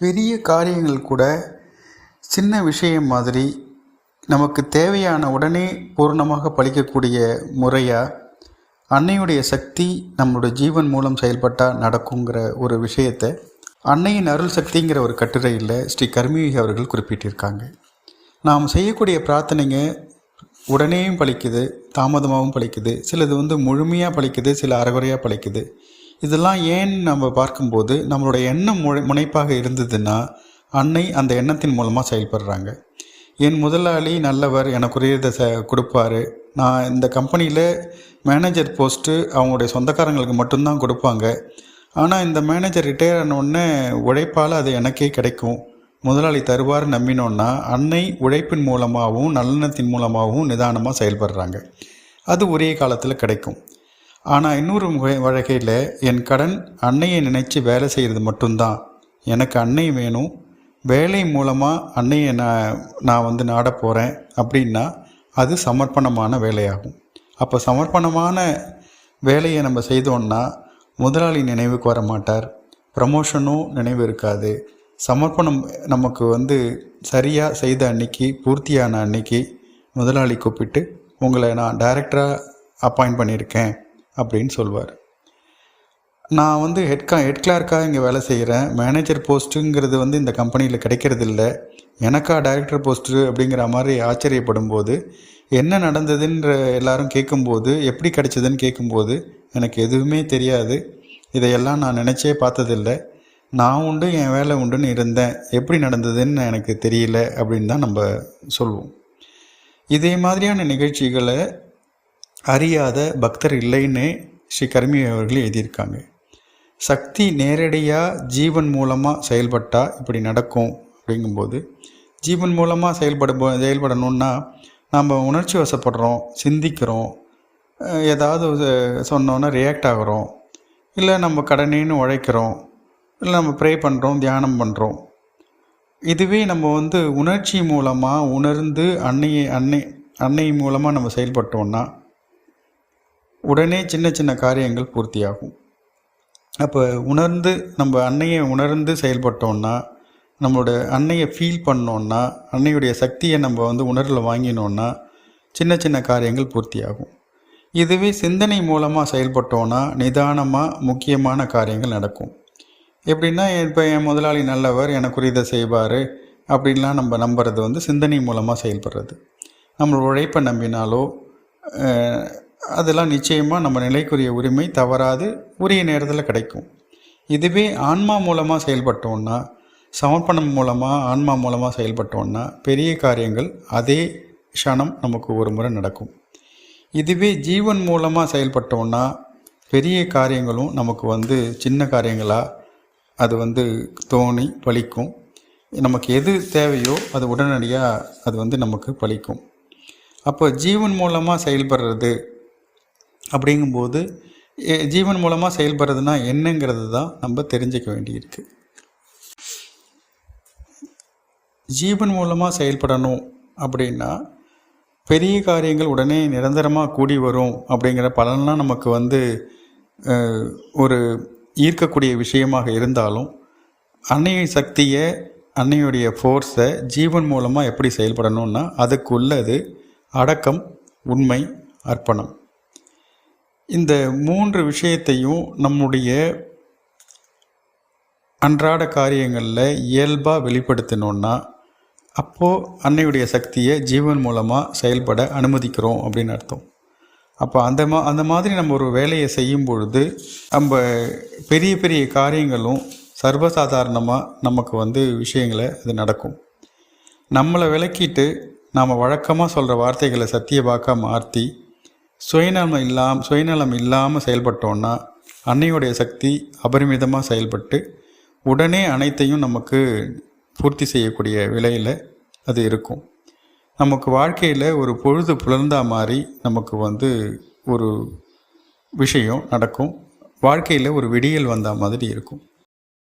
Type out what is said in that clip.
பெரிய காரியங்கள் கூட சின்ன விஷயம் மாதிரி நமக்கு தேவையான உடனே பூர்ணமாக பலிக்கக்கூடிய முறையாக அன்னையுடைய சக்தி நம்மளுடைய ஜீவன் மூலம் செயல்பட்டால் நடக்குங்கிற ஒரு விஷயத்தை அன்னையின் அருள் சக்திங்கிற ஒரு கட்டுரையில் ஸ்ரீ கர்மியோகி அவர்கள் குறிப்பிட்டிருக்காங்க. நாம் செய்யக்கூடிய பிரார்த்தனைங்க உடனேயும் பழிக்குது தாமதமாகவும் பலிக்குது சிலது வந்து முழுமையாக பலிக்குது சில அறகுறையாக பழிக்குது. இதெல்லாம் ஏன் நம்ம பார்க்கும்போது நம்மளுடைய எண்ணம் முனை முனைப்பாக இருந்ததுன்னா அன்னை அந்த எண்ணத்தின் மூலமாக செயல்படுறாங்க. என் முதலாளி நல்லவர் எனக்குரியதை ச கொடுப்பாரு. நான் இந்த கம்பெனியில் மேனேஜர் போஸ்ட்டு அவங்களுடைய சொந்தக்காரங்களுக்கு மட்டும்தான் கொடுப்பாங்க. ஆனால் இந்த மேனேஜர் ரிட்டையர் ஆனோடனே உழைப்பால் அது எனக்கே கிடைக்கும். முதலாளி தருவார் நம்பினோன்னா அன்னை உழைப்பின் மூலமாகவும் நல்லெண்ணத்தின் மூலமாகவும் நிதானமாக செயல்படுறாங்க. அது ஒரே காலத்தில் கிடைக்கும். ஆனால் இன்னொரு வழக்கையில் என் கடன் அன்னையை நினைச்சு வேலை செய்கிறது மட்டும்தான். எனக்கு அன்னை வேணும். வேலை மூலமாக அன்னையை நான் நான் வந்து நாட போகிறேன் அப்படின்னா அது சமர்ப்பணமான வேலையாகும். அப்போ சமர்ப்பணமான வேலையை நம்ம செய்தோன்னா முதலாளி நினைவுக்கு வர மாட்டார். ப்ரமோஷனும் நினைவு இருக்காது. சமர்ப்பணம் நமக்கு வந்து சரியாக செய்த அன்னைக்கு பூர்த்தியான அன்னைக்கு முதலாளி கூப்பிட்டு உங்களை நான் டைரக்டராக அப்பாயிண்ட் பண்ணியிருக்கேன். அப்படின்னு சொல்வார். நான் வந்து ஹெட் கா ஹெட் கிளார்க்காக இங்கே வேலை செய்கிறேன். மேனேஜர் போஸ்ட்டுங்கிறது வந்து இந்த கம்பெனியில் கிடைக்கிறதில்ல எனக்கா டைரக்டர் போஸ்ட்டு அப்படிங்கிற மாதிரி ஆச்சரியப்படும் போது என்ன நடந்ததுன்ற எல்லாரும் கேட்கும்போது எப்படி கிடைச்சதுன்னு கேட்கும்போது எனக்கு எதுவுமே தெரியாது. இதையெல்லாம் நான் நினச்சே பார்த்ததில்ல. நான் உண்டு என் வேலை உண்டுன்னு இருந்தேன். எப்படி நடந்ததுன்னு எனக்கு தெரியல அப்படின்னு தான் நம்ம சொல்லுவோம் இதே மாதிரியான நிகழ்ச்சிகளை அறியாத பக்தர் இல்லைன்னு ஸ்ரீ கர்மி அவர்கள் எழுதியிருக்காங்க. சக்தி நேரடியாக ஜீவன் மூலமாக செயல்பட்டால் இப்படி நடக்கும் அப்படிங்கும்போது ஜீவன் மூலமாக செயல்பட செயல்படணுன்னா நம்ம உணர்ச்சி வசப்படுறோம் சிந்திக்கிறோம் ஏதாவது சொன்னோன்னா ரியாக்ட் ஆகிறோம் இல்லை நம்ம கடனேன்னு உழைக்கிறோம் இல்லை நம்ம ப்ரே பண்ணுறோம் தியானம் பண்ணுறோம் இதுவே நம்ம வந்து உணர்ச்சி மூலமாக உணர்ந்து அன்னையை அன்னை அன்னை மூலமாக நம்ம செயல்பட்டோம்னா உடனே சின்ன சின்ன காரியங்கள் பூர்த்தியாகும். அப்போ உணர்ந்து நம்ம அன்னையை உணர்ந்து செயல்பட்டோம்னா நம்மளோட அன்னையை ஃபீல் பண்ணோன்னா அன்னையுடைய சக்தியை நம்ம வந்து உணர்வில் வாங்கினோன்னா சின்ன சின்ன காரியங்கள் பூர்த்தியாகும். இதுவே சிந்தனை மூலமாக செயல்பட்டோன்னா நிதானமாக முக்கியமான காரியங்கள் நடக்கும். எப்படின்னா இப்போ என் முதலாளி நல்லவர் எனக்கு உரியதை செய்வார் அப்படின்லாம் நம்ம நம்புறது வந்து சிந்தனை மூலமாக செயல்படுறது. நம்ம உழைப்பை நம்பினாலோ அதெல்லாம் நிச்சயமாக நம்ம நிலைக்குரிய உரிமை தவறாது உரிய நேரத்தில் கிடைக்கும். இதுவே ஆன்மா மூலமாக செயல்பட்டோம்னா சமர்ப்பணம் மூலமாக ஆன்மா மூலமாக செயல்பட்டோம்னா பெரிய காரியங்கள் அதே க்ஷணம் நமக்கு ஒரு முறை நடக்கும். இதுவே ஜீவன் மூலமாக செயல்பட்டோம்னா பெரிய காரியங்களும் நமக்கு வந்து சின்ன காரியங்களாக அது வந்து தோணி பழிக்கும் நமக்கு எது தேவையோ அது உடனடியாக அது வந்து நமக்கு பலிக்கும். அப்போ ஜீவன் மூலமாக செயல்படுறது அப்படிங்கும்போது ஜீவன் மூலமாக செயல்படுறதுனா என்னங்கிறது தான் நம்ம தெரிஞ்சுக்க வேண்டியிருக்கு. ஜீவன் மூலமாக செயல்படணும் அப்படின்னா பெரிய காரியங்கள் உடனே நிரந்தரமாக கூடி வரும் அப்படிங்கிற பலன்லாம் நமக்கு வந்து ஒரு ஈர்க்கக்கூடிய விஷயமாக இருந்தாலும் அன்னைய சக்தியை அன்னையுடைய ஃபோர்ஸை ஜீவன் மூலமாக எப்படி செயல்படணும்னா அதுக்கு உள்ளது அடக்கம் உண்மை அர்ப்பணம். இந்த மூன்று விஷயத்தையும் நம்முடைய அன்றாட காரியங்களில் இயல்பாக வெளிப்படுத்தணுன்னா அப்போது அன்னையுடைய சக்தியை ஜீவன் மூலமாக செயல்பட அனுமதிக்கிறோம் அப்படின்னு அர்த்தம். அப்போ அந்த மா அந்த மாதிரி நம்ம ஒரு வேலையை செய்யும் பொழுது நம்ம பெரிய பெரிய காரியங்களும் சர்வசாதாரணமாக நமக்கு வந்து விஷயங்களை அது நடக்கும். நம்மளை விளக்கிட்டு நாம் வழக்கமாக சொல்கிற வார்த்தைகளை சத்திய பார்க்க மாற்றி சுயநலம் இல்லாம சுயநலம் இல்லாமல் செயல்பட்டோன்னா அன்னையுடைய சக்தி அபரிமிதமாக செயல்பட்டு உடனே அனைத்தையும் நமக்கு பூர்த்தி செய்யக்கூடிய விலையில் அது இருக்கும். நமக்கு வாழ்க்கையில் ஒரு பொழுது புலர்ந்தா மாதிரி நமக்கு வந்து ஒரு விஷயம் நடக்கும். வாழ்க்கையில் ஒரு விடியல் வந்த மாதிரி இருக்கும்.